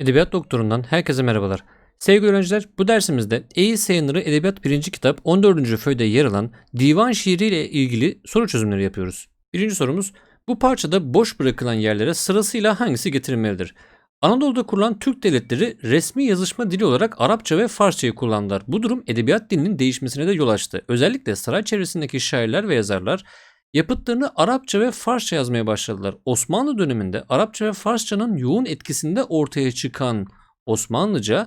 Edebiyat Doktoru'ndan herkese merhabalar. Sevgili öğrenciler, bu dersimizde Eğil Sayınırı Edebiyat 1. Kitap 14. föyde yer alan divan şiiriyle ilgili soru çözümleri yapıyoruz. Birinci sorumuz, bu parçada boş bırakılan yerlere sırasıyla hangisi getirilmelidir? Anadolu'da kurulan Türk devletleri resmi yazışma dili olarak Arapça ve Farsçayı kullandılar. Bu durum edebiyat dilinin değişmesine de yol açtı. Özellikle saray çevresindeki şairler ve yazarlar yapıtlarını Arapça ve Farsça yazmaya başladılar. Osmanlı döneminde Arapça ve Farsçanın yoğun etkisinde ortaya çıkan Osmanlıca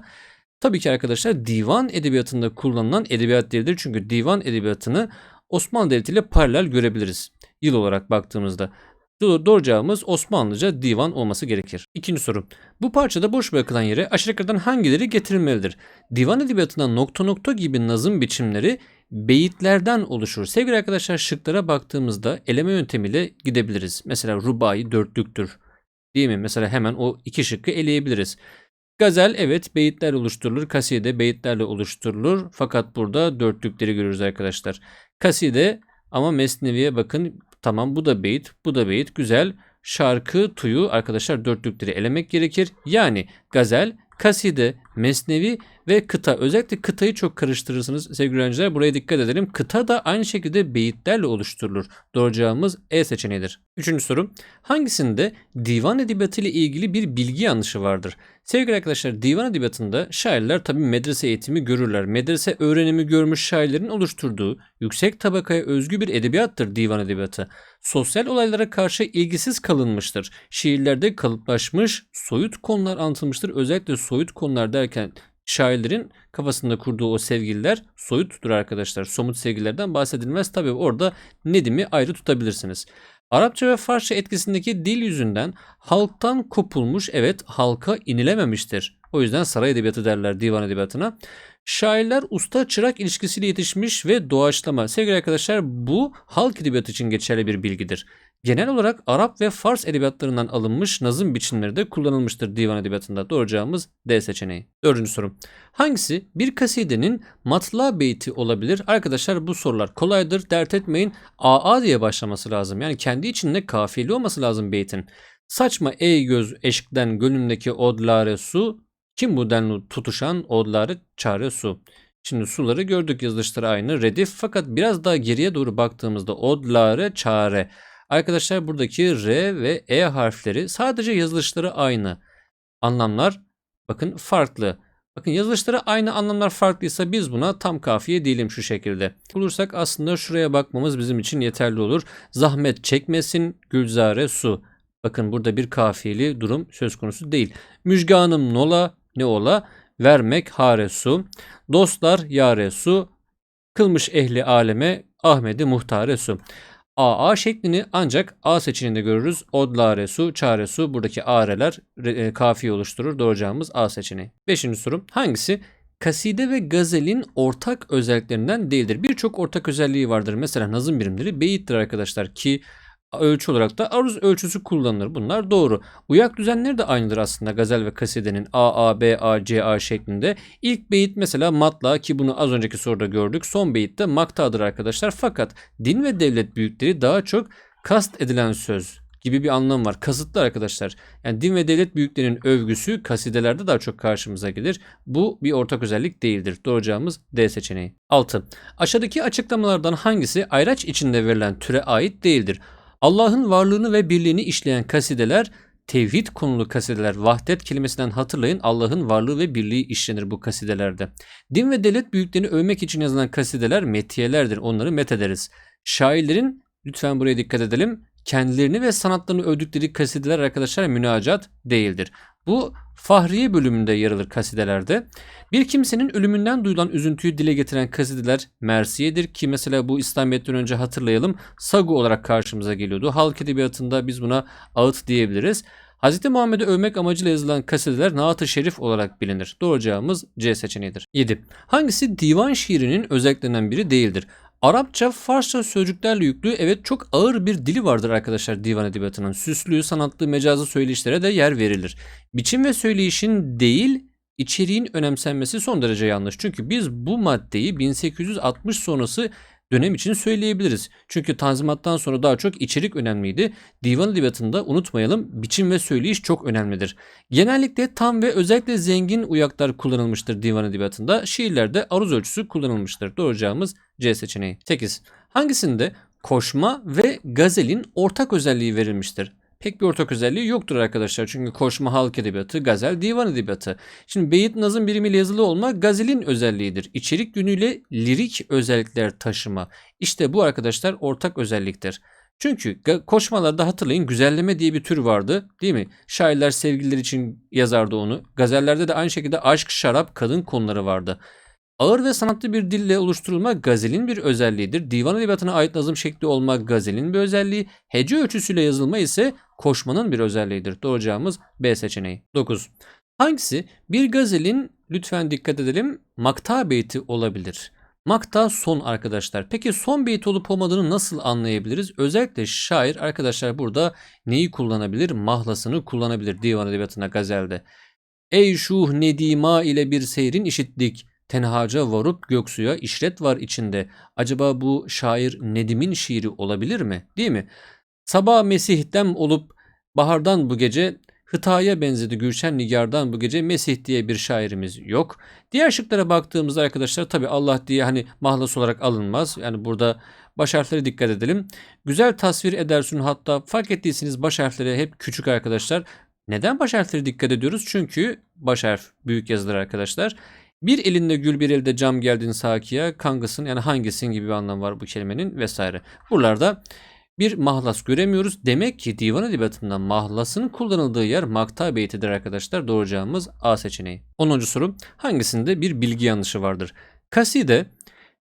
tabii ki arkadaşlar divan edebiyatında kullanılan edebiyat dilidir. Çünkü divan edebiyatını Osmanlı Devleti ile paralel görebiliriz. Yıl olarak baktığımızda. Do- Doğru cevabımız Osmanlıca divan olması gerekir. İkinci soru. Bu parçada boş bırakılan yere aşağıdakilerden hangileri getirilmelidir? Divan edebiyatında nokta nokta gibi nazım biçimleri beyitlerden oluşur. Sevgili arkadaşlar şıklara baktığımızda eleme yöntemiyle gidebiliriz. Mesela rubai dörtlüktür. Değil mi? Mesela hemen o iki şıkkı eleyebiliriz. Gazel evet beyitler oluşturulur. Kaside beyitlerle oluşturulur. Fakat burada dörtlükleri görürüz arkadaşlar. Kaside ama Mesnevi'ye bakın. Tamam bu da beyit, bu da beyit. Güzel. Şarkı, tuyu arkadaşlar dörtlükleri elemek gerekir. Yani gazel, kaside, mesnevi ve kıta. Özellikle kıtayı çok karıştırırsınız sevgili öğrenciler. Buraya dikkat edelim. Kıta da aynı şekilde beyitlerle oluşturulur. Doğru cevabımız E seçeneğidir. Üçüncü soru. Hangisinde divan edebiyatı ile ilgili bir bilgi yanlışı vardır? Sevgili arkadaşlar divan edebiyatında şairler tabi medrese eğitimi görürler. Medrese öğrenimi görmüş şairlerin oluşturduğu yüksek tabakaya özgü bir edebiyattır divan edebiyatı. Sosyal olaylara karşı ilgisiz kalınmıştır. Şiirlerde kalıplaşmış, soyut konular anlatılmıştır. Özellikle soyut konular derken şairlerin kafasında kurduğu o sevgililer soyuttur arkadaşlar. Somut sevgililerden bahsedilmez. Tabi orada Nedim'i ayrı tutabilirsiniz. Arapça ve Farsça etkisindeki dil yüzünden halktan kopulmuş evet halka inilememiştir. O yüzden saray edebiyatı derler divan edebiyatına. Şairler usta çırak ilişkisiyle yetişmiş ve doğaçlama. Sevgili arkadaşlar bu halk edebiyatı için geçerli bir bilgidir. Genel olarak Arap ve Fars edebiyatlarından alınmış nazım biçimleri de kullanılmıştır divan edebiyatında. Doğru cevabımız D seçeneği. Dördüncü soru. Hangisi bir kasidenin matla beyti olabilir? Arkadaşlar bu sorular kolaydır. Dert etmeyin. AA diye başlaması lazım. Yani kendi içinde kafiyeli olması lazım beytin. Saçma ey göz eşkten gönlümdeki odlare su. Kim bu denli tutuşan odlare çare su. Şimdi suları gördük yazılışları aynı redif fakat biraz daha geriye doğru baktığımızda odlare çare. Arkadaşlar buradaki R ve E harfleri sadece yazılışları aynı. Anlamlar bakın farklı. Bakın yazılışları aynı anlamlar farklıysa biz buna tam kafiye değilim şu şekilde. Bulursak aslında şuraya bakmamız bizim için yeterli olur. Zahmet çekmesin Gülzare su. Bakın burada bir kafiyeli durum söz konusu değil. Müjganım nola ne ola vermek hare su. Dostlar yare su. Kılmış ehli aleme Ahmedi muhtare su. AA şeklini ancak A seçeneğinde görürüz. Odlare su, çare su buradaki areler e, kafiye oluşturur. Doğru A seçeneği. Beşinci soru. Hangisi kaside ve gazelin ortak özelliklerinden değildir? Birçok ortak özelliği vardır. Mesela nazım birimleri beyittir arkadaşlar ki ölçü olarak da aruz ölçüsü kullanılır. Bunlar doğru. Uyak düzenleri de aynıdır aslında gazel ve kasidenin A, A, B, A, C, A şeklinde. İlk beyit mesela matla ki bunu az önceki soruda gördük. Son beyit de maktadır arkadaşlar. Fakat din ve devlet büyükleri daha çok kast edilen söz gibi bir anlam var. Kasıtlı arkadaşlar. Yani din ve devlet büyüklerinin övgüsü kasidelerde daha çok karşımıza gelir. Bu bir ortak özellik değildir. Doğru cevabımız D seçeneği. 6. Aşağıdaki açıklamalardan hangisi ayraç içinde verilen türe ait değildir? Allah'ın varlığını ve birliğini işleyen kasideler tevhid konulu kasideler. Vahdet kelimesinden hatırlayın Allah'ın varlığı ve birliği işlenir bu kasidelerde. Din ve devlet büyüklerini övmek için yazılan kasideler metiyelerdir. Onları met ederiz. Şairlerin lütfen buraya dikkat edelim. Kendilerini ve sanatlarını övdükleri kasideler arkadaşlar münacat değildir. Bu Fahriye bölümünde yer alır kasidelerde. Bir kimsenin ölümünden duyulan üzüntüyü dile getiren kasideler mersiyedir ki mesela bu İslamiyet'ten önce hatırlayalım sagu olarak karşımıza geliyordu. Halk edebiyatında biz buna ağıt diyebiliriz. Hz. Muhammed'i övmek amacıyla yazılan kasideler naat-ı şerif olarak bilinir. Doğru cevabımız C seçeneğidir. 7. Hangisi divan şiirinin özelliklerinden biri değildir? Arapça, Farsça sözcüklerle yüklü evet çok ağır bir dili vardır arkadaşlar divan edebiyatının. Süslü, sanatlı, mecazlı söyleyişlere de yer verilir. Biçim ve söyleyişin değil, içeriğin önemsenmesi son derece yanlış. Çünkü biz bu maddeyi 1860 sonrası dönem için söyleyebiliriz. Çünkü Tanzimat'tan sonra daha çok içerik önemliydi. Divan edebiyatında unutmayalım biçim ve söyleyiş çok önemlidir. Genellikle tam ve özellikle zengin uyaklar kullanılmıştır divan edebiyatında. Şiirlerde aruz ölçüsü kullanılmıştır. Doğru cevabımız C seçeneği. 8. Hangisinde koşma ve gazelin ortak özelliği verilmiştir? Pek bir ortak özelliği yoktur arkadaşlar. Çünkü koşma halk edebiyatı, gazel divan edebiyatı. Şimdi beyit nazım birimiyle yazılı olma gazelin özelliğidir. İçerik yönüyle lirik özellikler taşıma. İşte bu arkadaşlar ortak özelliktir. Çünkü koşmalarda hatırlayın güzelleme diye bir tür vardı değil mi? Şairler sevgililer için yazardı onu. Gazellerde de aynı şekilde aşk, şarap, kadın konuları vardı. Ağır ve sanatlı bir dille oluşturulma gazelin bir özelliğidir. Divan edebiyatına ait nazım şekli olmak gazelin bir özelliği. Hece ölçüsüyle yazılma ise koşmanın bir özelliğidir. Doğru cevabımız B seçeneği. 9. Hangisi bir gazelin lütfen dikkat edelim makta beyti olabilir? Makta son arkadaşlar. Peki son beyit olup olmadığını nasıl anlayabiliriz? Özellikle şair arkadaşlar burada neyi kullanabilir? Mahlasını kullanabilir divan edebiyatına gazelde. Ey şuh nedima ile bir seyrin işittik. Tenhaca varup göksuya işret var içinde. Acaba bu şair Nedim'in şiiri olabilir mi? Değil mi? Sabah Mesih dem olup bahardan bu gece Hıta'ya benzedi Gülşen Nigar'dan bu gece Mesih diye bir şairimiz yok. Diğer şıklara baktığımızda arkadaşlar tabi Allah diye hani mahlas olarak alınmaz. Yani burada baş harflere dikkat edelim. Güzel tasvir edersin hatta fark ettiyseniz baş harfleri hep küçük arkadaşlar. Neden baş harflere dikkat ediyoruz? Çünkü baş harf büyük yazılır arkadaşlar. Bir elinde gül bir elde cam geldin sakiye kangısın yani hangisin gibi bir anlam var bu kelimenin vesaire. Buralarda bir mahlas göremiyoruz. Demek ki divan edebiyatında mahlasın kullanıldığı yer makta beytidir arkadaşlar. Doğru cevabımız A seçeneği. 10. soru hangisinde bir bilgi yanlışı vardır? Kaside,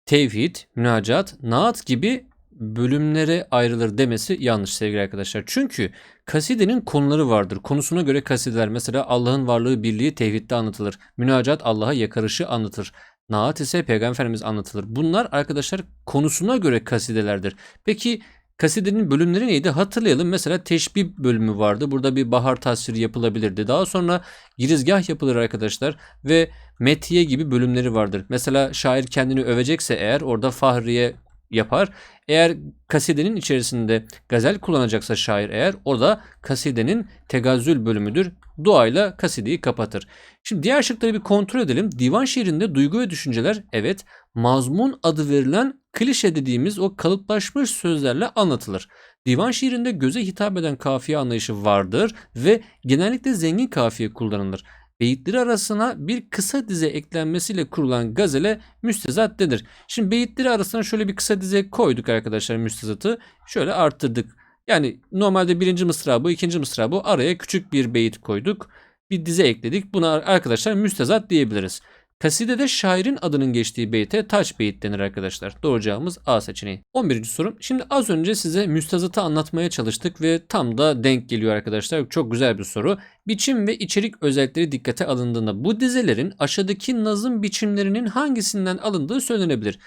tevhid, münacat, naat gibi bölümlere ayrılır demesi yanlış sevgili arkadaşlar. Çünkü kasidenin konuları vardır. Konusuna göre kasideler mesela Allah'ın varlığı birliği tevhidde anlatılır. Münacat Allah'a yakarışı anlatır. Naat ise peygamberimiz anlatılır. Bunlar arkadaşlar konusuna göre kasidelerdir. Peki Kasidenin bölümleri neydi? Hatırlayalım. Mesela teşbih bölümü vardı. Burada bir bahar tasviri yapılabilirdi. Daha sonra girizgah yapılır arkadaşlar ve metiye gibi bölümleri vardır. Mesela şair kendini övecekse eğer orada fahriye yapar. Eğer kasidenin içerisinde gazel kullanacaksa şair eğer o da kasidenin tegazzül bölümüdür. Duayla kasideyi kapatır. Şimdi diğer şıkları bir kontrol edelim. Divan şiirinde duygu ve düşünceler evet mazmun adı verilen klişe dediğimiz o kalıplaşmış sözlerle anlatılır. Divan şiirinde göze hitap eden kafiye anlayışı vardır ve genellikle zengin kafiye kullanılır. Beyitleri arasına bir kısa dize eklenmesiyle kurulan gazele müstezat denir. Şimdi beyitleri arasına şöyle bir kısa dize koyduk arkadaşlar müstezatı. Şöyle arttırdık. Yani normalde birinci mısra bu, ikinci mısra bu. Araya küçük bir beyit koyduk. Bir dize ekledik. Buna arkadaşlar müstezat diyebiliriz. Kasidede şairin adının geçtiği beyte taç beyit denir arkadaşlar. Doğru cevabımız A seçeneği. 11. soru. Şimdi az önce size müstazatı anlatmaya çalıştık ve tam da denk geliyor arkadaşlar. Çok güzel bir soru. Biçim ve içerik özellikleri dikkate alındığında bu dizelerin aşağıdaki nazım biçimlerinin hangisinden alındığı söylenebilir.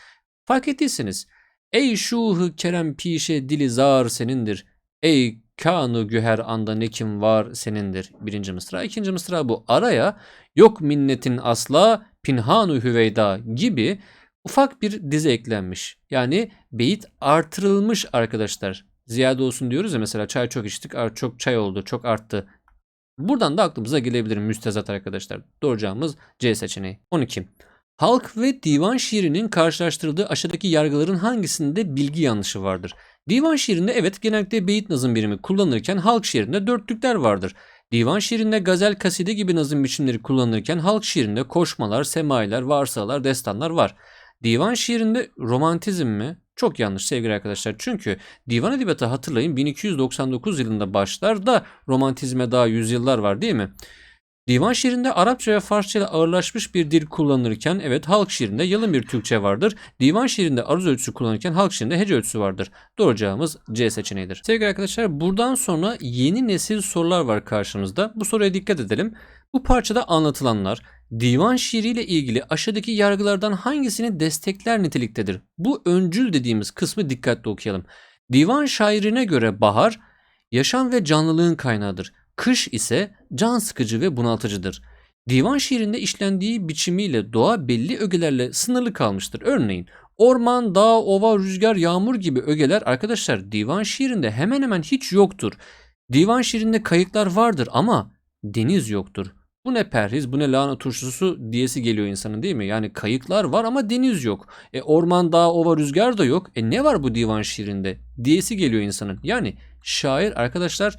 Fark ettiyseniz Ey şuhu kerem pişe dili zar senindir. Ey kanı güher anda ne kim var senindir. Birinci mısra. ikinci mısra bu. Araya yok minnetin asla pinhanu hüveyda gibi ufak bir dize eklenmiş. Yani beyit artırılmış arkadaşlar. Ziyade olsun diyoruz ya mesela çay çok içtik çok çay oldu çok arttı. Buradan da aklımıza gelebilir müstezat arkadaşlar. Doğru cevabımız C seçeneği. 12. Halk ve divan şiirinin karşılaştırıldığı aşağıdaki yargıların hangisinde bilgi yanlışı vardır? Divan şiirinde evet genellikle beyit nazım birimi kullanırken halk şiirinde dörtlükler vardır. Divan şiirinde gazel kaside gibi nazım biçimleri kullanılırken halk şiirinde koşmalar, semailer, varsalar, destanlar var. Divan şiirinde romantizm mi? Çok yanlış sevgili arkadaşlar. Çünkü divan edebiyatı hatırlayın 1299 yılında başlar da romantizme daha yüzyıllar var değil mi? Divan şiirinde Arapça ve Farsça ile ağırlaşmış bir dil kullanılırken evet halk şiirinde yalın bir Türkçe vardır. Divan şiirinde aruz ölçüsü kullanırken halk şiirinde hece ölçüsü vardır. Doğru cevabımız C seçeneğidir. Sevgili arkadaşlar buradan sonra yeni nesil sorular var karşımızda. Bu soruya dikkat edelim. Bu parçada anlatılanlar divan şiiriyle ilgili aşağıdaki yargılardan hangisini destekler niteliktedir? Bu öncül dediğimiz kısmı dikkatli okuyalım. Divan şairine göre bahar yaşam ve canlılığın kaynağıdır. Kış ise can sıkıcı ve bunaltıcıdır. Divan şiirinde işlendiği biçimiyle doğa belli ögelerle sınırlı kalmıştır. Örneğin Orman, dağ, ova, rüzgar, yağmur gibi ögeler arkadaşlar divan şiirinde hemen hemen hiç yoktur. Divan şiirinde kayıklar vardır ama deniz yoktur. Bu ne perhiz, bu ne lahana turşusu diyesi geliyor insanın değil mi? Yani kayıklar var ama deniz yok. E orman, dağ, ova, rüzgar da yok. E ne var bu divan şiirinde? Diyesi geliyor insanın. Yani şair arkadaşlar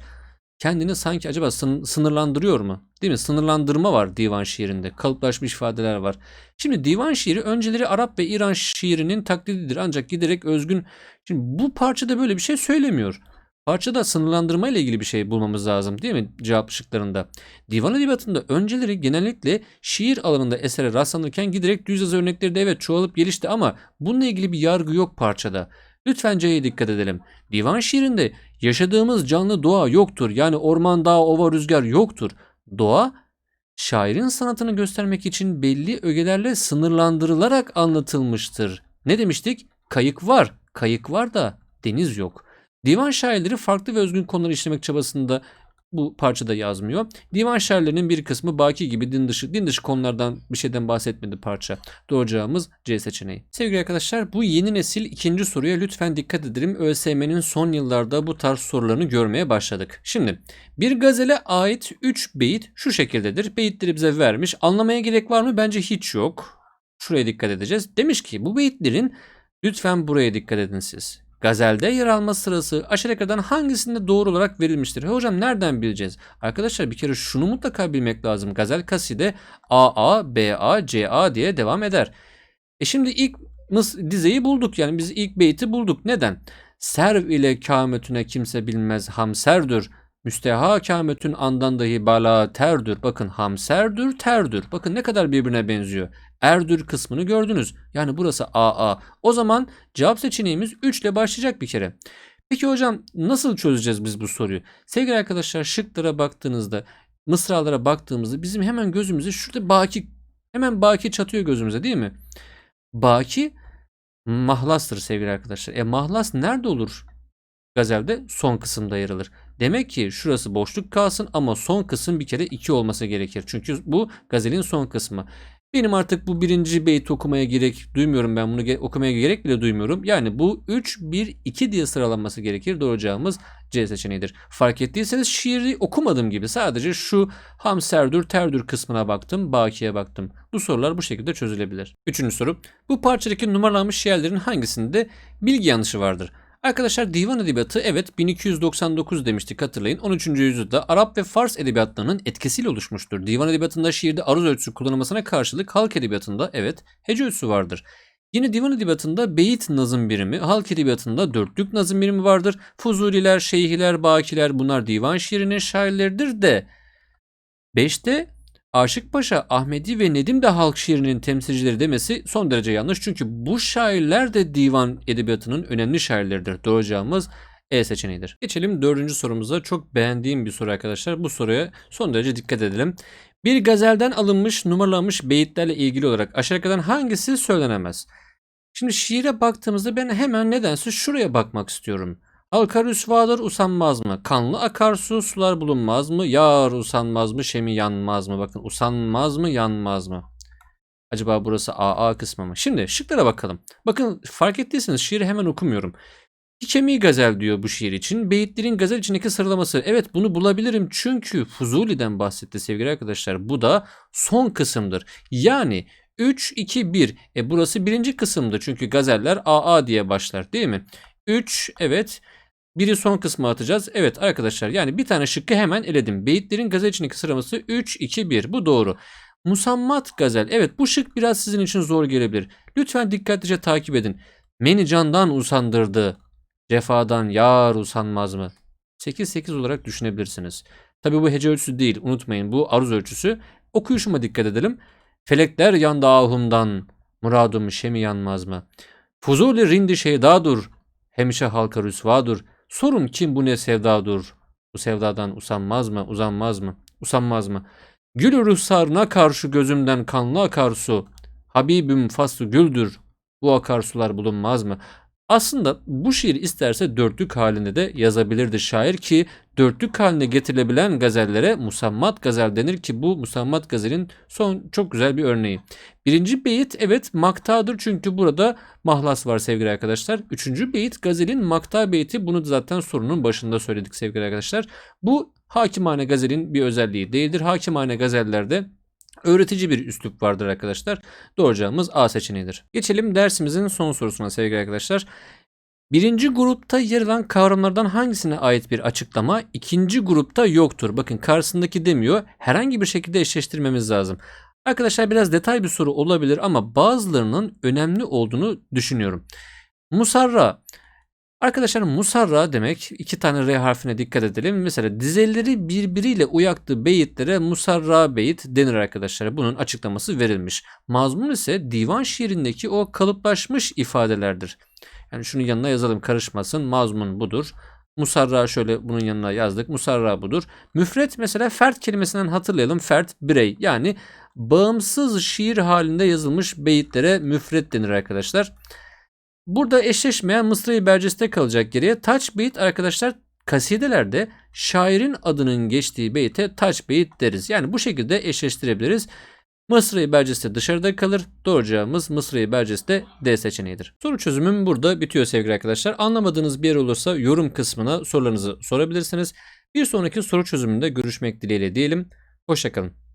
kendini sanki acaba sın- sınırlandırıyor mu? Değil mi? Sınırlandırma var divan şiirinde. Kalıplaşmış ifadeler var. Şimdi divan şiiri önceleri Arap ve İran şiirinin taklididir ancak giderek özgün. Şimdi bu parçada böyle bir şey söylemiyor. Parçada sınırlandırma ile ilgili bir şey bulmamız lazım değil mi cevap şıklarında? Divan edebiyatında önceleri genellikle şiir alanında esere rastlanırken giderek düz yazı örnekleri de evet çoğalıp gelişti ama bununla ilgili bir yargı yok parçada. Lütfen C'ye dikkat edelim. Divan şiirinde yaşadığımız canlı doğa yoktur. Yani orman, dağ, ova, rüzgar yoktur. Doğa şairin sanatını göstermek için belli ögelerle sınırlandırılarak anlatılmıştır. Ne demiştik? Kayık var. Kayık var da deniz yok. Divan şairleri farklı ve özgün konuları işlemek çabasında bu parçada yazmıyor. Divan şairlerinin bir kısmı Baki gibi din dışı, din dışı konulardan bir şeyden bahsetmedi parça. Doğru cevabımız C seçeneği. Sevgili arkadaşlar bu yeni nesil ikinci soruya lütfen dikkat edelim. ÖSYM'nin son yıllarda bu tarz sorularını görmeye başladık. Şimdi bir gazele ait 3 beyit şu şekildedir. Beyitleri bize vermiş. Anlamaya gerek var mı? Bence hiç yok. Şuraya dikkat edeceğiz. Demiş ki bu beyitlerin lütfen buraya dikkat edin siz. Gazelde yer alma sırası aşağıdakilerden hangisinde doğru olarak verilmiştir? He hocam nereden bileceğiz? Arkadaşlar bir kere şunu mutlaka bilmek lazım. Gazel kaside AA, BA, CA diye devam eder. E şimdi ilk dizeyi bulduk yani biz ilk beyti bulduk. Neden? Serv ile kâmetüne kimse bilmez hamserdür. Müsteha kâmetün andan dahi bala terdür. Bakın hamserdür terdür. Bakın ne kadar birbirine benziyor. Erdür kısmını gördünüz. Yani burası AA. O zaman cevap seçeneğimiz 3 ile başlayacak bir kere. Peki hocam nasıl çözeceğiz biz bu soruyu? Sevgili arkadaşlar şıklara baktığınızda, mısralara baktığımızda bizim hemen gözümüze şurada baki hemen baki çatıyor gözümüze değil mi? Baki mahlastır sevgili arkadaşlar. E mahlas nerede olur? Gazelde son kısımda yer alır. Demek ki şurası boşluk kalsın ama son kısım bir kere 2 olması gerekir. Çünkü bu gazelin son kısmı. Benim artık bu birinci beyt okumaya gerek duymuyorum ben bunu ge- okumaya gerek bile duymuyorum. Yani bu 3, 1, 2 diye sıralanması gerekir. Doğru C seçeneğidir. Fark ettiyseniz şiiri okumadım gibi sadece şu hamserdür terdür kısmına baktım, bakiye baktım. Bu sorular bu şekilde çözülebilir. Üçüncü soru. Bu parçadaki numaralanmış şiirlerin hangisinde bilgi yanlışı vardır? Arkadaşlar divan edebiyatı evet 1299 demiştik hatırlayın. 13. yüzyılda Arap ve Fars edebiyatlarının etkisiyle oluşmuştur. Divan edebiyatında şiirde aruz ölçüsü kullanılmasına karşılık halk edebiyatında evet hece ölçüsü vardır. Yine divan edebiyatında beyit nazım birimi, halk edebiyatında dörtlük nazım birimi vardır. Fuzuliler, şeyhiler, bakiler bunlar divan şiirinin şairleridir de 5'te Aşık Paşa, Ahmedi ve Nedim de halk şiirinin temsilcileri demesi son derece yanlış. Çünkü bu şairler de divan edebiyatının önemli şairleridir. Doğru cevabımız E seçeneğidir. Geçelim dördüncü sorumuza. Çok beğendiğim bir soru arkadaşlar. Bu soruya son derece dikkat edelim. Bir gazelden alınmış numaralanmış beyitlerle ilgili olarak aşağıdakilerden hangisi söylenemez? Şimdi şiire baktığımızda ben hemen nedense şuraya bakmak istiyorum. Akar üsvadır usanmaz mı? Kanlı akarsu sular bulunmaz mı? Yar usanmaz mı? Şemi yanmaz mı? Bakın usanmaz mı? Yanmaz mı? Acaba burası AA kısmı mı? Şimdi şıklara bakalım. Bakın fark ettiyseniz şiiri hemen okumuyorum. Hikemi gazel diyor bu şiir için. Beyitlerin gazel içindeki sıralaması. Evet bunu bulabilirim çünkü Fuzuli'den bahsetti sevgili arkadaşlar. Bu da son kısımdır. Yani 3, 2, 1. E burası birinci kısımdı çünkü gazeller AA diye başlar değil mi? 3 evet. Biri son kısma atacağız. Evet arkadaşlar yani bir tane şıkkı hemen eledim. Beyitlerin gazel içindeki sıralaması 3, 2, 1. Bu doğru. Musammat gazel. Evet bu şık biraz sizin için zor gelebilir. Lütfen dikkatlice takip edin. Meni candan usandırdı. Cefadan yar usanmaz mı? 8-8 olarak düşünebilirsiniz. Tabi bu hece ölçüsü değil. Unutmayın bu aruz ölçüsü. Okuyuşuma dikkat edelim. Felekler yandı ahumdan. Muradum şemi yanmaz mı? Fuzuli rindi şeydadur. Hemişe halka rüsvadur. Sorun kim bu ne sevdadur? Bu sevdadan usanmaz mı, uzanmaz mı, usanmaz mı? Gül ruhsarına karşı gözümden kanlı akarsu. Habibim faslı güldür. Bu akarsular bulunmaz mı? Aslında bu şiir isterse dörtlük halinde de yazabilirdi şair ki dörtlük haline getirilebilen gazellere musammat gazel denir ki bu musammat gazelin son çok güzel bir örneği. Birinci beyit evet maktadır çünkü burada mahlas var sevgili arkadaşlar. Üçüncü beyit gazelin makta beyti bunu zaten sorunun başında söyledik sevgili arkadaşlar. Bu hakimane gazelin bir özelliği değildir. Hakimane gazellerde öğretici bir üslup vardır arkadaşlar. Doğru cevabımız A seçeneğidir. Geçelim dersimizin son sorusuna sevgili arkadaşlar. Birinci grupta yer alan kavramlardan hangisine ait bir açıklama ikinci grupta yoktur? Bakın karşısındaki demiyor. Herhangi bir şekilde eşleştirmemiz lazım. Arkadaşlar biraz detay bir soru olabilir ama bazılarının önemli olduğunu düşünüyorum. Musarra. Arkadaşlar musarra demek iki tane R harfine dikkat edelim. Mesela dizeleri birbiriyle uyaktığı beyitlere musarra beyit denir arkadaşlar. Bunun açıklaması verilmiş. Mazmun ise divan şiirindeki o kalıplaşmış ifadelerdir. Yani şunun yanına yazalım karışmasın. Mazmun budur. Musarra şöyle bunun yanına yazdık. Musarra budur. Müfret mesela fert kelimesinden hatırlayalım. Fert birey yani bağımsız şiir halinde yazılmış beyitlere müfret denir arkadaşlar. Burada eşleşmeyen Mısra-i Berces'te kalacak geriye. Taç beyit arkadaşlar kasidelerde şairin adının geçtiği beyte taç beyit deriz. Yani bu şekilde eşleştirebiliriz. Mısra-i Berces'te dışarıda kalır. Doğru cevabımız Mısra-i Berces'te D seçeneğidir. Soru çözümüm burada bitiyor sevgili arkadaşlar. Anlamadığınız bir yer olursa yorum kısmına sorularınızı sorabilirsiniz. Bir sonraki soru çözümünde görüşmek dileğiyle diyelim. Hoşçakalın.